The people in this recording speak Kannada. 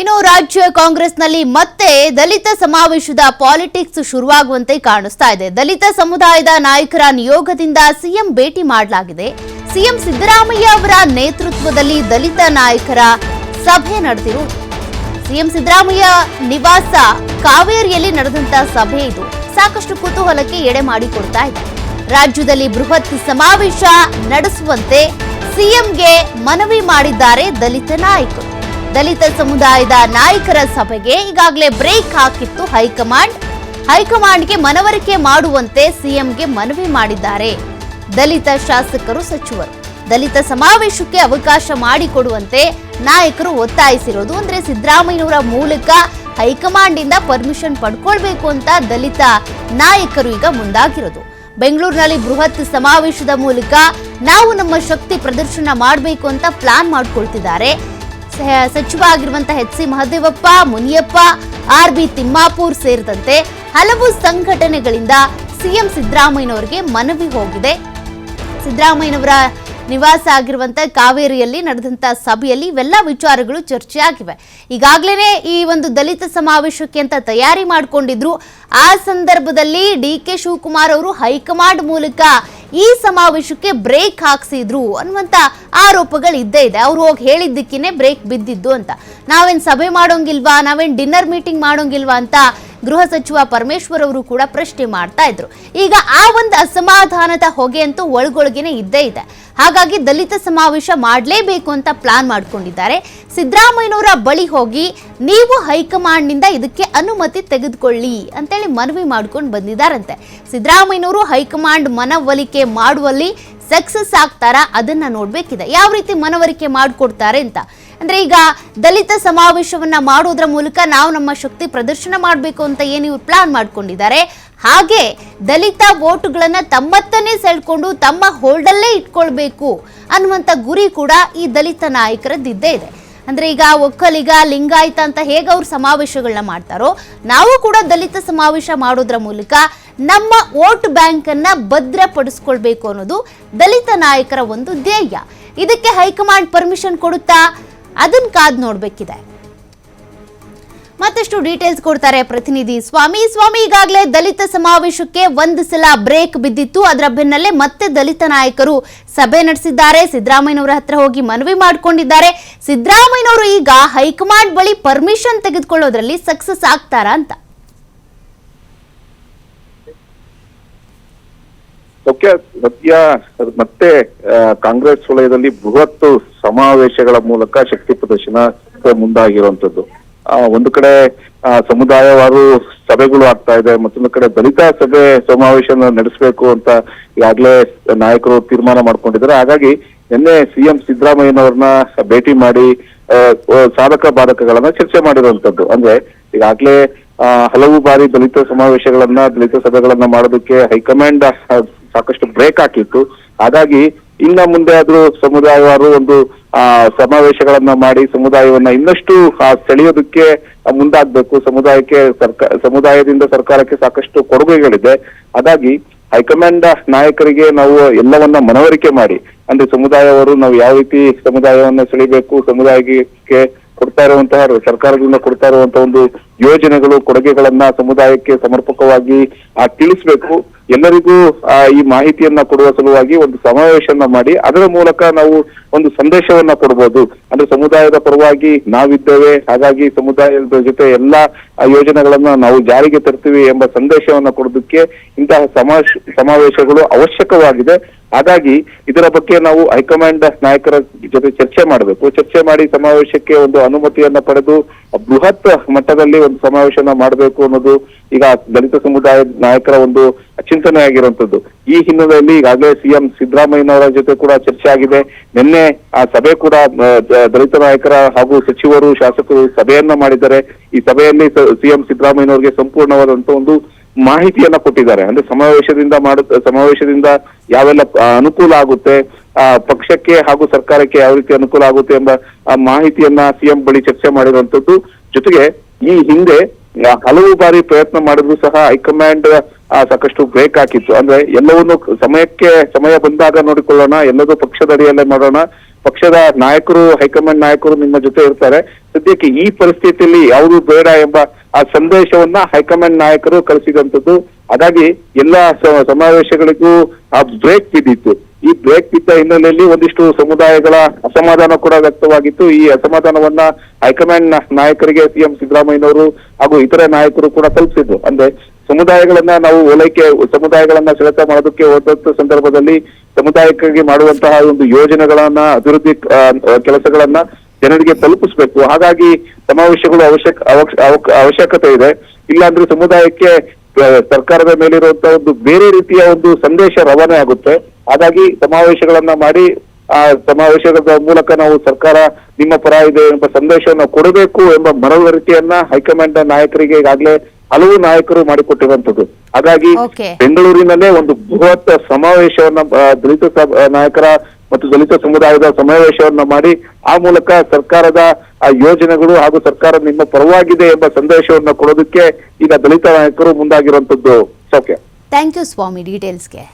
ಇನ್ನು ರಾಜ್ಯ ಕಾಂಗ್ರೆಸ್ನಲ್ಲಿ ಮತ್ತೆ ದಲಿತ ಸಮಾವೇಶದ ಪಾಲಿಟಿಕ್ಸ್ ಶುರುವಾಗುವಂತೆ ಕಾಣಿಸ್ತಾ ಇದೆ. ದಲಿತ ಸಮುದಾಯದ ನಾಯಕರ ನಿಯೋಗದಿಂದ ಸಿಎಂ ಭೇಟಿ ಮಾಡಲಾಗಿದೆ. ಸಿಎಂ ಸಿದ್ದರಾಮಯ್ಯ ಅವರ ನೇತೃತ್ವದಲ್ಲಿ ದಲಿತ ನಾಯಕರ ಸಭೆ ನಡೆದಿರುವುದು ಸಿಎಂ ಸಿದ್ದರಾಮಯ್ಯ ನಿವಾಸ ಕಾವೇರಿಯಲ್ಲಿ ನಡೆದಂತ ಸಭೆ ಇದು. ಸಾಕಷ್ಟು ಕುತೂಹಲಕ್ಕೆ ಎಡೆ ಮಾಡಿಕೊಡ್ತಾ ಇದೆ. ರಾಜ್ಯದಲ್ಲಿ ಬೃಹತ್ ಸಮಾವೇಶ ನಡೆಸುವಂತೆ ಸಿಎಂಗೆ ಮನವಿ ಮಾಡಿದ್ದಾರೆ ದಲಿತ ನಾಯಕರು. ದಲಿತ ಸಮುದಾಯದ ನಾಯಕರ ಸಭೆಗೆ ಈಗಾಗಲೇ ಬ್ರೇಕ್ ಹಾಕಿತ್ತು ಹೈಕಮಾಂಡ್. ಹೈಕಮಾಂಡ್ಗೆ ಮನವರಿಕೆ ಮಾಡುವಂತೆ ಸಿಎಂಗೆ ಮನವಿ ಮಾಡಿದ್ದಾರೆ. ದಲಿತ ಶಾಸಕರು ಸಚಿವರು. ದಲಿತ ಸಮಾವೇಶಕ್ಕೆ ಅವಕಾಶ ಮಾಡಿಕೊಡುವಂತೆ ನಾಯಕರು ಒತ್ತಾಯಿಸಿರೋದು ಅಂದ್ರೆ ಸಿದ್ದರಾಮಯ್ಯನವರ ಮೂಲಕ ಹೈಕಮಾಂಡ್ ಇಂದ ಪರ್ಮಿಷನ್ ಪಡ್ಕೊಳ್ಬೇಕು ಅಂತ ದಲಿತ ನಾಯಕರು ಈಗ ಮುಂದಾಗಿರೋದು. ಬೆಂಗಳೂರಿನಲ್ಲಿ ಬೃಹತ್ ಸಮಾವೇಶದ ಮೂಲಕ ನಾವು ನಮ್ಮ ಶಕ್ತಿ ಪ್ರದರ್ಶನ ಮಾಡಬೇಕು ಅಂತ ಪ್ಲಾನ್ ಮಾಡ್ಕೊಳ್ತಿದ್ದಾರೆ. ಸಚಿವ ಆಗಿರುವಂತಹ H C Mahadevappa, Muniyappa, R B Timmapur ಸೇರಿದಂತೆ ಹಲವು ಸಂಘಟನೆಗಳಿಂದ ಸಿಎಂ ಸಿದ್ದರಾಮಯ್ಯನವರಿಗೆ ಮನವಿ ಹೋಗಿದೆ. ಸಿದ್ದರಾಮಯ್ಯನವರ ನಿವಾಸ ಆಗಿರುವಂತ ಕಾವೇರಿಯಲ್ಲಿ ನಡೆದಂತ ಸಭೆಯಲ್ಲಿ ಇವೆಲ್ಲ ವಿಚಾರಗಳು ಚರ್ಚೆಯಾಗಿವೆ. ಈಗಾಗಲೇ ಈ ಒಂದು ದಲಿತ ಸಮಾವೇಶಕ್ಕೆ ಅಂತ ತಯಾರಿ ಮಾಡಿಕೊಂಡಿದ್ರು. ಆ ಸಂದರ್ಭದಲ್ಲಿ ಡಿ ಕೆ ಶಿವಕುಮಾರ್ ಅವರು ಹೈಕಮಾಂಡ್ ಮೂಲಕ ಈ ಸಮಾವೇಶಕ್ಕೆ ಬ್ರೇಕ್ ಹಾಕ್ಸಿದ್ರು ಅನ್ನುವಂತ ಆರೋಪಗಳು ಇದ್ದೇ ಇದೆ. ಅವ್ರು ಹೋಗಿ ಹೇಳಿದ್ದಕ್ಕೇನೆ ಬ್ರೇಕ್ ಬಿದ್ದಿದ್ದು ಅಂತ. ನಾವೇನ್ ಸಭೆ ಮಾಡೋಂಗಿಲ್ವಾ? ನಾವೇನ್ ಡಿನ್ನರ್ ಮೀಟಿಂಗ್ ಮಾಡೋಂಗಿಲ್ವಾ ಅಂತ ಗೃಹ ಸಚಿವ ಪರಮೇಶ್ವರ್ ಅವರು ಕೂಡ ಪ್ರಶ್ನೆ ಮಾಡ್ತಾ ಇದ್ರು. ಈಗ ಆ ಒಂದು ಅಸಮಾಧಾನದ ಹೊಗೆ ಅಂತೂ ಒಳಗೊಳಗೇನೆ ಇದ್ದೇ ಇದೆ. ಹಾಗಾಗಿ ದಲಿತ ಸಮಾವೇಶ ಮಾಡಲೇಬೇಕು ಅಂತ ಪ್ಲಾನ್ ಮಾಡಿಕೊಂಡಿದ್ದಾರೆ. ಸಿದ್ದರಾಮಯ್ಯನವರ ಬಳಿ ಹೋಗಿ ನೀವು ಹೈಕಮಾಂಡ್ನಿಂದ ಇದಕ್ಕೆ ಅನುಮತಿ ತೆಗೆದುಕೊಳ್ಳಿ ಅಂತೇಳಿ ಮನವಿ ಮಾಡ್ಕೊಂಡು ಬಂದಿದ್ದಾರಂತೆ. ಸಿದ್ದರಾಮಯ್ಯನವರು ಹೈಕಮಾಂಡ್ ಮನವೊಲಿಕೆ ಮಾಡುವಲ್ಲಿ ಸಕ್ಸಸ್ ಆಗ್ತಾರಾ ಅದನ್ನ ನೋಡ್ಬೇಕಿದೆ. ಯಾವ ರೀತಿ ಮನವರಿಕೆ ಮಾಡಿಕೊಡ್ತಾರೆ ಅಂತ. ಅಂದ್ರೆ ಈಗ ದಲಿತ ಸಮಾವೇಶವನ್ನ ಮಾಡೋದ್ರ ಮೂಲಕ ನಾವು ನಮ್ಮ ಶಕ್ತಿ ಪ್ರದರ್ಶನ ಮಾಡಬೇಕು ಅಂತ ಏನು ಇವ್ರು ಪ್ಲಾನ್ ಮಾಡ್ಕೊಂಡಿದ್ದಾರೆ. ಹಾಗೆ ದಲಿತ ವೋಟುಗಳನ್ನ ತಮ್ಮತ್ತನೇ ಸೆಳ್ಕೊಂಡು ತಮ್ಮ ಹೋಲ್ಡಲ್ಲೇ ಇಟ್ಕೊಳ್ಬೇಕು ಅನ್ನುವಂಥ ಗುರಿ ಕೂಡ ಈ ದಲಿತ ನಾಯಕರದ್ದಿದ್ದೇ ಇದೆ. ಅಂದ್ರೆ ಈಗ ಒಕ್ಕಲಿಗ, ಲಿಂಗಾಯತ ಅಂತ ಹೇಗೆ ಅವ್ರು ಸಮಾವೇಶಗಳನ್ನ ಮಾಡ್ತಾರೋ, ನಾವು ಕೂಡ ದಲಿತ ಸಮಾವೇಶ ಮಾಡೋದ್ರ ಮೂಲಕ ನಮ್ಮ ವೋಟ್ ಬ್ಯಾಂಕ್ ಅನ್ನ ಭದ್ರಪಡಿಸ್ಕೊಳ್ಬೇಕು ಅನ್ನೋದು ದಲಿತ ನಾಯಕರ ಒಂದು ಧ್ಯೇಯ. ಇದಕ್ಕೆ ಹೈಕಮಾಂಡ್ ಪರ್ಮಿಷನ್ ಕೊಡುತ್ತಾ? ಅದನ್ನ ಕಾದ್ ನೋಡ್ಬೇಕಿದೆ. ಮತ್ತಷ್ಟು ಡೀಟೇಲ್ಸ್ ಕೊಡ್ತಾರೆ ಪ್ರತಿನಿಧಿ. ಸ್ವಾಮಿ ಸ್ವಾಮಿ ಈಗಾಗಲೇ ದಲಿತ ಸಮಾವೇಶಕ್ಕೆ ಒಂದು ಸಲ ಬ್ರೇಕ್ ಬಿದ್ದಿತ್ತು. ಅದರ ಬೆನ್ನಲ್ಲೇ ಮತ್ತೆ ದಲಿತ ನಾಯಕರು ಸಭೆ ನಡೆಸಿದ್ದಾರೆ. ಸಿದ್ದರಾಮಯ್ಯನವರ ಹತ್ರ ಹೋಗಿ ಮನವಿ ಮಾಡಿಕೊಂಡಿದ್ದಾರೆ. ಸಿದ್ದರಾಮಯ್ಯನವರು ಈಗ ಹೈಕಮಾಂಡ್ ಬಳಿ ಪರ್ಮಿಷನ್ ತೆಗೆದುಕೊಳ್ಳೋದ್ರಲ್ಲಿ ಸಕ್ಸಸ್ ಆಗ್ತಾರಾ ಅಂತ. ಸದ್ಯ ಮತ್ತೆ ಕಾಂಗ್ರೆಸ್ ವಲಯದಲ್ಲಿ ಬೃಹತ್ ಸಮಾವೇಶಗಳ ಮೂಲಕ ಶಕ್ತಿ ಪ್ರದರ್ಶನ ಮುಂದಾಗಿರುವಂತದ್ದು ಒಂದು ಕಡೆ ಸಮುದಾಯವಾರು ಸಭೆಗಳು ಆಗ್ತಾ ಇದೆ, ಮತ್ತೊಂದು ಕಡೆ ದಲಿತ ಸಭೆ ಸಮಾವೇಶ ನಡೆಸಬೇಕು ಅಂತ ಈಗಾಗಲೇ ನಾಯಕರು ತೀರ್ಮಾನ ಮಾಡ್ಕೊಂಡಿದ್ದಾರೆ. ಹಾಗಾಗಿ ನಿನ್ನೆ ಸಿಎಂ ಸಿದ್ದರಾಮಯ್ಯನವ್ರನ್ನ ಭೇಟಿ ಮಾಡಿ ಸಾಧಕ ಬಾಧಕಗಳನ್ನ ಚರ್ಚೆ ಮಾಡಿರುವಂತದ್ದು ಅಂದ್ರೆ ಈಗಾಗಲೇ ಹಲವು ಬಾರಿ ದಲಿತ ಸಮಾವೇಶಗಳನ್ನ, ದಲಿತ ಸಭೆಗಳನ್ನ ಮಾಡೋದಕ್ಕೆ ಹೈಕಮಾಂಡ್ ಸಾಕಷ್ಟು ಬ್ರೇಕ್ ಹಾಕಿತ್ತು. ಹಾಗಾಗಿ ಇನ್ನ ಮುಂದೆ ಆದ್ರೂ ಸಮುದಾಯವಾರು ಒಂದು ಸಮಾವೇಶಗಳನ್ನ ಮಾಡಿ ಸಮುದಾಯವನ್ನ ಇನ್ನಷ್ಟು ಸೆಳೆಯೋದಕ್ಕೆ ಮುಂದಾಗ್ಬೇಕು. ಸಮುದಾಯಕ್ಕೆ ಸರ್ಕಾರ ಸಮುದಾಯದಿಂದ ಸರ್ಕಾರಕ್ಕೆ ಸಾಕಷ್ಟು ಕೊಡುಗೆಗಳಿದೆ. ಹಾಗಾಗಿ ಹೈಕಮಾಂಡ್ ನಾಯಕರಿಗೆ ನಾವು ಎಲ್ಲವನ್ನ ಮನವರಿಕೆ ಮಾಡಿ. ಅಂದ್ರೆ ಸಮುದಾಯವರು ನಾವು ಯಾವ ರೀತಿ ಸಮುದಾಯವನ್ನ ಸೆಳಿಬೇಕು, ಸಮುದಾಯಕ್ಕೆ ಕೊಡ್ತಾ ಇರುವಂತಹ ಸರ್ಕಾರದಿಂದ ಕೊಡ್ತಾ ಇರುವಂತಹ ಒಂದು ಯೋಜನೆಗಳು, ಕೊಡುಗೆಗಳನ್ನ ಸಮುದಾಯಕ್ಕೆ ಸಮರ್ಪಕವಾಗಿ ತಿಳಿಸ್ಬೇಕು. ಎಲ್ಲರಿಗೂ ಈ ಮಾಹಿತಿಯನ್ನ ಕೊಡುವ ಸಲುವಾಗಿ ಒಂದು ಸಮಾವೇಶವನ್ನ ಮಾಡಿ, ಅದರ ಮೂಲಕ ನಾವು ಒಂದು ಸಂದೇಶವನ್ನ ಕೊಡ್ಬೋದು. ಅಂದ್ರೆ ಸಮುದಾಯದ ಪರವಾಗಿ ನಾವಿದ್ದೇವೆ. ಹಾಗಾಗಿ ಸಮುದಾಯದ ಜೊತೆ ಎಲ್ಲಾ ಯೋಜನೆಗಳನ್ನ ನಾವು ಜಾರಿಗೆ ತರ್ತೀವಿ ಎಂಬ ಸಂದೇಶವನ್ನ ಕೊಡೋದಕ್ಕೆ ಇಂತಹ ಸಮಾವೇಶ ಸಮಾವೇಶಗಳು ಅವಶ್ಯಕವಾಗಿದೆ. ಹಾಗಾಗಿ ಇದರ ಬಗ್ಗೆ ನಾವು ಹೈಕಮಾಂಡ್ ನಾಯಕರ ಜೊತೆ ಚರ್ಚೆ ಮಾಡಬೇಕು. ಚರ್ಚೆ ಮಾಡಿ ಸಮಾವೇಶಕ್ಕೆ ಒಂದು ಅನುಮತಿಯನ್ನ ಪಡೆದು, ಬೃಹತ್ ಮಟ್ಟದಲ್ಲಿ ಒಂದು ಸಮಾವೇಶನ ಮಾಡಬೇಕು ಅನ್ನೋದು ಈಗ ದಲಿತ ಸಮುದಾಯದ ನಾಯಕರ ಒಂದು ಚಿಂತನೆ ಆಗಿರುವಂತದ್ದು ಈ ಹಿನ್ನೆಲೆಯಲ್ಲಿ ಈಗಾಗಲೇ ಸಿಎಂ ಸಿದ್ದರಾಮಯ್ಯನವರ ಜೊತೆ ಕೂಡ ಚರ್ಚೆ ಆಗಿದೆ. ನಿನ್ನೆ ಆ ಸಭೆ ಕೂಡ ದಲಿತ ನಾಯಕರ ಹಾಗೂ ಸಚಿವರು ಶಾಸಕರು ಸಭೆಯನ್ನ ಮಾಡಿದ್ದಾರೆ. ಈ ಸಭೆಯಲ್ಲಿ ಸಿಎಂ ಸಿದ್ದರಾಮಯ್ಯನವರಿಗೆ ಸಂಪೂರ್ಣವಾದಂತ ಒಂದು ಮಾಹಿತಿಯನ್ನ ಕೊಟ್ಟಿದ್ದಾರೆ. ಅಂದ್ರೆ ಸಮಾವೇಶದಿಂದ ಮಾಡ ಸಮಾವೇಶದಿಂದ ಯಾವೆಲ್ಲ ಅನುಕೂಲ ಆಗುತ್ತೆ ಆ, ಪಕ್ಷಕ್ಕೆ ಹಾಗೂ ಸರ್ಕಾರಕ್ಕೆ ಯಾವ ರೀತಿ ಅನುಕೂಲ ಆಗುತ್ತೆ ಎಂಬ ಮಾಹಿತಿಯನ್ನ ಸಿಎಂ ಬಳಿ ಚರ್ಚೆ ಮಾಡಿರುವಂತದ್ದು ಜೊತೆಗೆ ಈ ಹಿಂದೆ ಹಲವು ಬಾರಿ ಪ್ರಯತ್ನ ಮಾಡಿದ್ರು ಸಹ ಹೈಕಮಾಂಡ್ ಸಾಕಷ್ಟು ಬ್ರೇಕ್ ಹಾಕಿತ್ತು. ಅಂದ್ರೆ ಎಲ್ಲವನ್ನು ಸಮಯಕ್ಕೆ, ಸಮಯ ಬಂದಾಗ ನೋಡಿಕೊಳ್ಳೋಣ, ಎಲ್ಲದೂ ಪಕ್ಷದ ಅಡಿಯಲ್ಲೇ ಮಾಡೋಣ. ಪಕ್ಷದ ನಾಯಕರು ಹೈಕಮಾಂಡ್ ನಾಯಕರು ನಿಮ್ಮ ಜೊತೆ ಇರ್ತಾರೆ. ಸದ್ಯಕ್ಕೆ ಈ ಪರಿಸ್ಥಿತಿಯಲ್ಲಿ ಯಾವುದು ಬೇಡ ಎಂಬ ಆ ಸಂದೇಶವನ್ನ ಹೈಕಮಾಂಡ್ ನಾಯಕರು ಕಳಿಸಿದಂಥದ್ದು. ಹಾಗಾಗಿ ಎಲ್ಲ ಸಮಾವೇಶಗಳಿಗೂ ಆ ಬ್ರೇಕ್ ಬಿದ್ದಿತ್ತು. ಈ ಬ್ರೇಕ್ ಬಿದ್ದ ಹಿನ್ನೆಲೆಯಲ್ಲಿ ಒಂದಿಷ್ಟು ಸಮುದಾಯಗಳ ಅಸಮಾಧಾನ ಕೂಡ ವ್ಯಕ್ತವಾಗಿತ್ತು. ಈ ಅಸಮಾಧಾನವನ್ನ ಹೈಕಮಾಂಡ್ ನಾಯಕರಿಗೆ ಸಿಎಂ ಸಿದ್ದರಾಮಯ್ಯನವರು ಹಾಗೂ ಇತರೆ ನಾಯಕರು ಕೂಡ ತಲುಪಿಸಿದ್ರು. ಅಂದ್ರೆ ಸಮುದಾಯಗಳನ್ನ ನಾವು ಓಲೈಕೆ, ಸಮುದಾಯಗಳನ್ನ ಸೆಳೆತ ಮಾಡೋದಕ್ಕೆ ಹೋದಂತ ಸಂದರ್ಭದಲ್ಲಿ ಸಮುದಾಯಕ್ಕಾಗಿ ಮಾಡುವಂತಹ ಒಂದು ಯೋಜನೆಗಳನ್ನ, ಅಭಿವೃದ್ಧಿ ಕೆಲಸಗಳನ್ನ ಜನರಿಗೆ ತಲುಪಿಸ್ಬೇಕು. ಹಾಗಾಗಿ ಸಮಾವೇಶಗಳು ಅವಶ್ಯಕ ಅವಶ್ಯಕತೆ ಇದೆ. ಇಲ್ಲಾಂದ್ರೆ ಸಮುದಾಯಕ್ಕೆ, ಸರ್ಕಾರದ ಮೇಲಿರುವಂತಹ ಒಂದು ಬೇರೆ ರೀತಿಯ ಒಂದು ಸಂದೇಶ ರವಾನೆ ಆಗುತ್ತೆ. ಹಾಗಾಗಿ ಸಮಾವೇಶಗಳನ್ನ ಮಾಡಿ ಆ ಸಮಾವೇಶದ ಮೂಲಕ ನಾವು ಸರ್ಕಾರ ನಿಮ್ಮ ಪರ ಇದೆ ಎಂಬ ಸಂದೇಶವನ್ನು ಕೊಡಬೇಕು ಎಂಬ ಮನವರಿಕೆಯನ್ನ ಹೈಕಮಾಂಡ್ ನಾಯಕರಿಗೆ ಈಗಾಗಲೇ ಹಲವು ನಾಯಕರು ಮಾಡಿಕೊಟ್ಟಿರುವಂತದ್ದು ಹಾಗಾಗಿ ಬೆಂಗಳೂರಿನಲ್ಲೇ ಒಂದು ಬೃಹತ್ ಸಮಾವೇಶವನ್ನ ದಲಿತ ನಾಯಕರ ಮತ್ತು ದಲಿತ ಸಮುದಾಯದ ಸಮಾವೇಶವನ್ನ ಮಾಡಿ ಆ ಮೂಲಕ ಸರ್ಕಾರದ ಆ ಯೋಜನೆಗಳು ಹಾಗೂ ಸರ್ಕಾರ ನಿಮ್ಮ ಪರವಾಗಿದೆ ಎಂಬ ಸಂದೇಶವನ್ನ ಕೊಡೋದಕ್ಕೆ ಈಗ ದಲಿತ ನಾಯಕರು ಮುಂದಾಗಿರುವಂತದ್ದು ಸೌಖ್ಯ. Thank you Swami ಡೀಟೇಲ್ಸ್ಗೆ